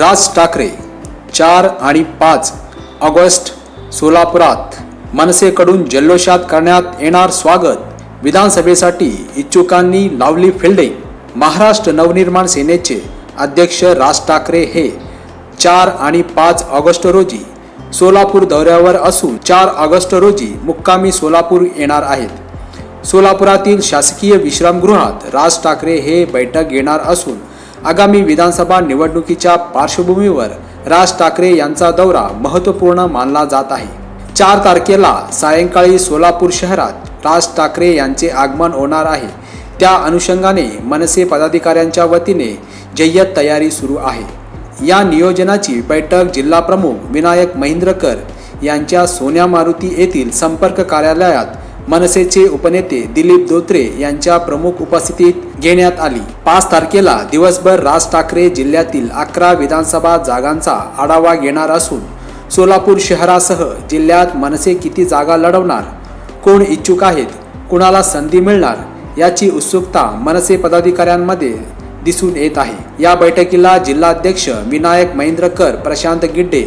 राज ठाकरे चार आणि पाच ऑगस्ट सोलापुरात मनसेकडून जल्लोषात करण्यात येणार स्वागत विधानसभेसाठी इच्छुकांनी लावली फिल्डिंग महाराष्ट्र नवनिर्माण सेनेचे अध्यक्ष राज ठाकरे हे चार आणि पाच ऑगस्ट रोजी सोलापूर दौऱ्यावर असून चार ऑगस्ट रोजी मुक्कामी सोलापूर येणार आहेत. सोलापुरातील शासकीय विश्रामगृहात राज ठाकरे हे बैठक घेणार असून आगामी विधानसभा निवडणुकीच्या पार्श्वभूमीवर राज ठाकरे यांचा दौरा महत्त्वपूर्ण मानला जात आहे. चार तारखेला सायंकाळी सोलापूर शहरात राज ठाकरे यांचे आगमन होणार आहे. त्या अनुषंगाने मनसे पदाधिकाऱ्यांच्या वतीने जय्यत तयारी सुरू आहे. या नियोजनाची बैठक जिल्हाप्रमुख विनायक महेंद्रकर यांच्या सोन्या मारुती येथील संपर्क कार्यालयात मनसेचे उपनेते दिलीप दोत्रे यांच्या प्रमुख उपस्थितीत घेण्यात आली. पाच तारखेला दिवसभर राज ठाकरे जिल्ह्यातील अकरा विधानसभा जागांचा आढावा घेणार असून सोलापूर शहरासह जिल्ह्यात मनसे किती जागा लढवणार कोण इच्छुक आहेत कुणाला संधी मिळणार याची उत्सुकता मनसे पदाधिकाऱ्यांमध्ये दिसून येत आहे. या बैठकीला जिल्हाध्यक्ष विनायक महेंद्रकर प्रशांत गिड्डे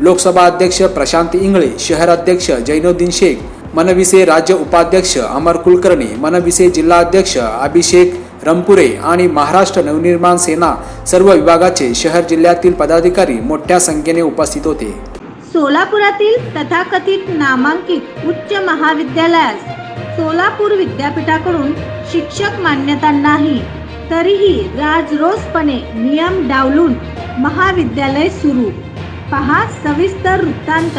लोकसभा अध्यक्ष प्रशांत इंगळे शहराध्यक्ष जैनुद्दीन शेख मनविसे राज्य उपाध्यक्ष अमर कुलकर्णी मनविसे जिल्हाध्यक्ष अभिषेक रमपुरे आणि महाराष्ट्र नवनिर्माण सेना सर्व विभागाचे शहर जिल्ह्यातील पदाधिकारी मोठ्या संख्येने उपस्थित होते. सोलापुरातील तथाकथित नामांकित उच्च महाविद्यालयास सोलापूर विद्यापीठाकडून शिक्षक मान्यता नाही तरीही राजरोसपणे नियम डावलून महाविद्यालय सुरू. पहा सविस्तर वृत्तांत.